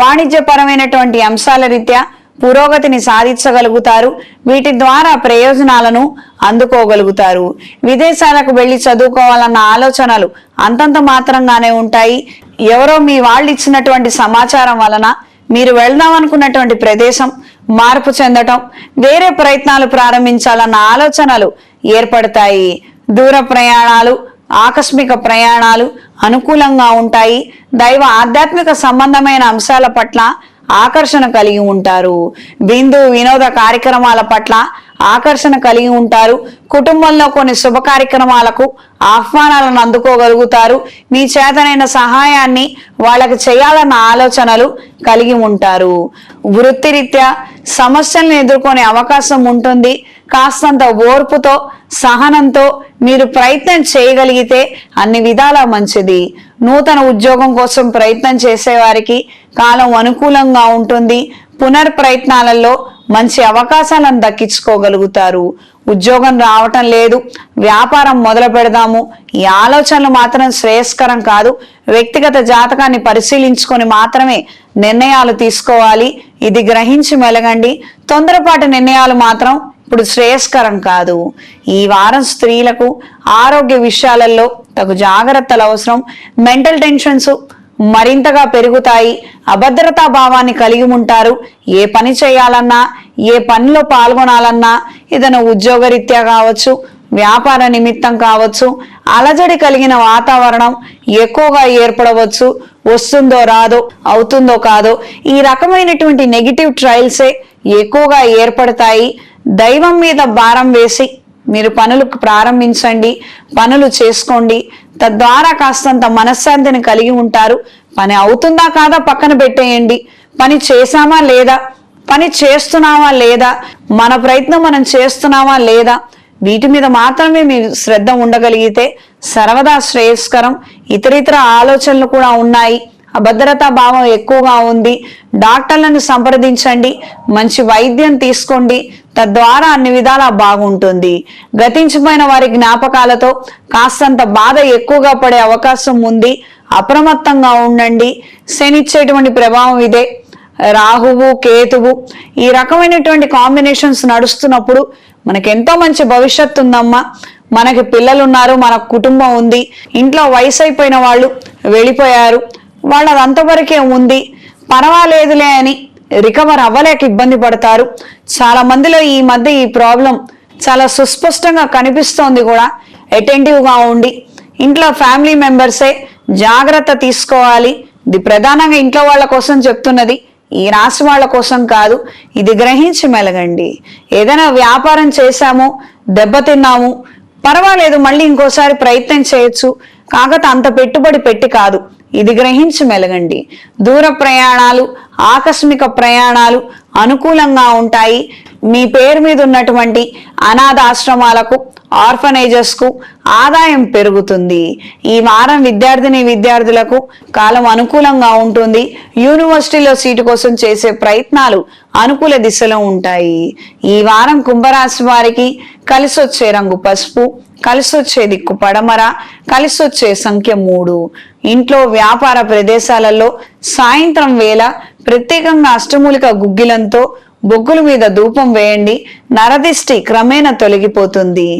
వాణిజ్యపరమైనటువంటి అంశాల రీత్యా పురోగతిని సాధించగలుగుతారు. వీటి ద్వారా ప్రయోజనాలను అందుకోగలుగుతారు. విదేశాలకు వెళ్ళి చదువుకోవాలన్న ఆలోచనలు అంతంత మాత్రంగానే ఉంటాయి. ఎవరో మీ వాళ్ళు ఇచ్చినటువంటి సమాచారం వలన మీరు వెళ్దాం అనుకున్నటువంటి ప్రదేశం మార్పు చెందటం వేరే ప్రయత్నాలు ప్రారంభించాలన్న ఆలోచనలు ఏర్పడతాయి. దూర ప్రయాణాలు ఆకస్మిక ప్రయాణాలు అనుకూలంగా ఉంటాయి. దైవ ఆధ్యాత్మిక సంబంధమైన అంశాల పట్ల ఆకర్షణ కలిగి ఉంటారు. బిందు వినోద కార్యక్రమాల పట్ల ఆకర్షణ కలిగి ఉంటారు. కుటుంబంలో కొన్ని శుభ కార్యక్రమాలకు ఆహ్వానాలను అందుకోగలుగుతారు. మీ చేతనైన సహాయాన్ని వాళ్ళకి చేయాలన్న ఆలోచనలు కలిగి ఉంటారు. వృత్తిరీత్యా సమస్యలను ఎదుర్కొనే అవకాశం ఉంటుంది. కాస్తంత ఓర్పుతో సహనంతో మీరు ప్రయత్నం చేయగలిగితే అన్ని విధాలా మంచిది. నూతన ఉద్యోగం కోసం ప్రయత్నం చేసేవారికి కాలం అనుకూలంగా ఉంటుంది. పునర్ ప్రయత్నాలలో మంచి అవకాశాలను దక్కించుకోగలుగుతారు. ఉద్యోగం రావటం లేదు. వ్యాపారం మొదలు పెడదాము. ఈ ఆలోచనలు మాత్రం శ్రేయస్కరం కాదు. వ్యక్తిగత జాతకాన్ని పరిశీలించుకొని మాత్రమే నిర్ణయాలు తీసుకోవాలి. ఇది గ్రహించి మెలగండి. తొందరపాటు నిర్ణయాలు మాత్రం ఇప్పుడు శ్రేయస్కరం కాదు. ఈ వారం స్త్రీలకు ఆరోగ్య విషయాలలో తగు జాగ్రత్తలు అవసరం. మెంటల్ టెన్షన్స్ మరింతగా పెరుగుతాయి. అభద్రతా భావాన్ని కలిగి ఉంటారు. ఏ పని చేయాలన్నా ఏ పనిలో పాల్గొనాలన్నా ఏదైనా ఉద్యోగరీత్యా కావచ్చు వ్యాపార నిమిత్తం కావచ్చు అలజడి కలిగిన వాతావరణం ఎక్కువగా ఏర్పడవచ్చు. వస్తుందో రాదో అవుతుందో కాదో ఈ రకమైనటువంటి నెగిటివ్ ట్రయల్సే ఎక్కువగా ఏర్పడతాయి. దైవం మీద భారం వేసి మీరు పనులు ప్రారంభించండి పనులు చేసుకోండి. తద్వారా కాస్తంత మనశ్శాంతిని కలిగి ఉంటారు. పని అవుతుందా కాదా పక్కన పెట్టేయండి. పని చేశామా లేదా? పని చేస్తున్నావా లేదా? మన ప్రయత్నం మనం చేస్తున్నామా లేదా? వీటి మీద మాత్రమే మీ శ్రద్ధ ఉండగలిగితే సర్వదా శ్రేయస్కరం. ఇతరితర ఆలోచనలు కూడా ఉన్నాయి. అభద్రతా భావం ఎక్కువగా ఉంది. డాక్టర్లను సంప్రదించండి. మంచి వైద్యం తీసుకోండి. తద్వారా అన్ని విధాలా బాగుంటుంది. గతించిపోయిన వారి జ్ఞాపకాలతో కాస్తంత బాధ ఎక్కువగా పడే అవకాశం ఉంది. అప్రమత్తంగా ఉండండి. శనిచ్చేటువంటి ప్రభావం ఇదే. రాహువు కేతువు ఈ రకమైనటువంటి కాంబినేషన్స్ నడుస్తున్నప్పుడు మనకి ఎంతో మంచి భవిష్యత్తు ఉందమ్మా. మనకి పిల్లలు ఉన్నారు మన కుటుంబం ఉంది. ఇంట్లో వయసు అయిపోయిన వాళ్ళు వెళ్ళిపోయారు. వాళ్ళది అంతవరకే ఉంది. పర్వాలేదులే అని రికవర్ అవ్వలేక ఇబ్బంది పడతారు. చాలా మందిలో ఈ మధ్య ఈ ప్రాబ్లం చాలా సుస్పష్టంగా కనిపిస్తోంది కూడా. అటెంటివ్గా ఉండి ఇంట్లో ఫ్యామిలీ మెంబర్సే జాగ్రత్త తీసుకోవాలి. ఇది ప్రధానంగా ఇంట్లో వాళ్ళ కోసం చెప్తున్నది. ఈ రాశి వాళ్ళ కోసం కాదు. ఇది గ్రహించి మెలగండి. ఏదైనా వ్యాపారం చేశాము దెబ్బతిన్నాము పర్వాలేదు మళ్ళీ ఇంకోసారి ప్రయత్నం చేయొచ్చు. కాకపోతే అంత పెట్టుబడి పెట్టి కాదు. ఇది గ్రహించి మెలగండి. దూర ప్రయాణాలు ఆకస్మిక ప్రయాణాలు అనుకూలంగా ఉంటాయి. మీ పేరు మీద ఉన్నటువంటి అనాథాశ్రమాలకు ఆర్ఫనైజెస్కు ఆదాయం పెరుగుతుంది. ఈ వారం విద్యార్థిని విద్యార్థులకు కాలం అనుకూలంగా ఉంటుంది. యూనివర్సిటీలో సీటు కోసం చేసే ప్రయత్నాలు అనుకూల దిశలో ఉంటాయి. ఈ వారం కుంభరాశి వారికి కలిసొచ్చే రంగు పసుపు కలిసి వచ్చే దిక్కు పడమర కలిసి వచ్చే సంఖ్య మూడు. ఇంట్లో వ్యాపార ప్రదేశాలలో సాయంత్రం వేళ ప్రత్యేకంగా అష్టమూలిక గుగ్గిలంతో బొగ్గుల మీద ధూపం వేయండి. నరదిష్టి క్రమేణా తొలగిపోతుంది.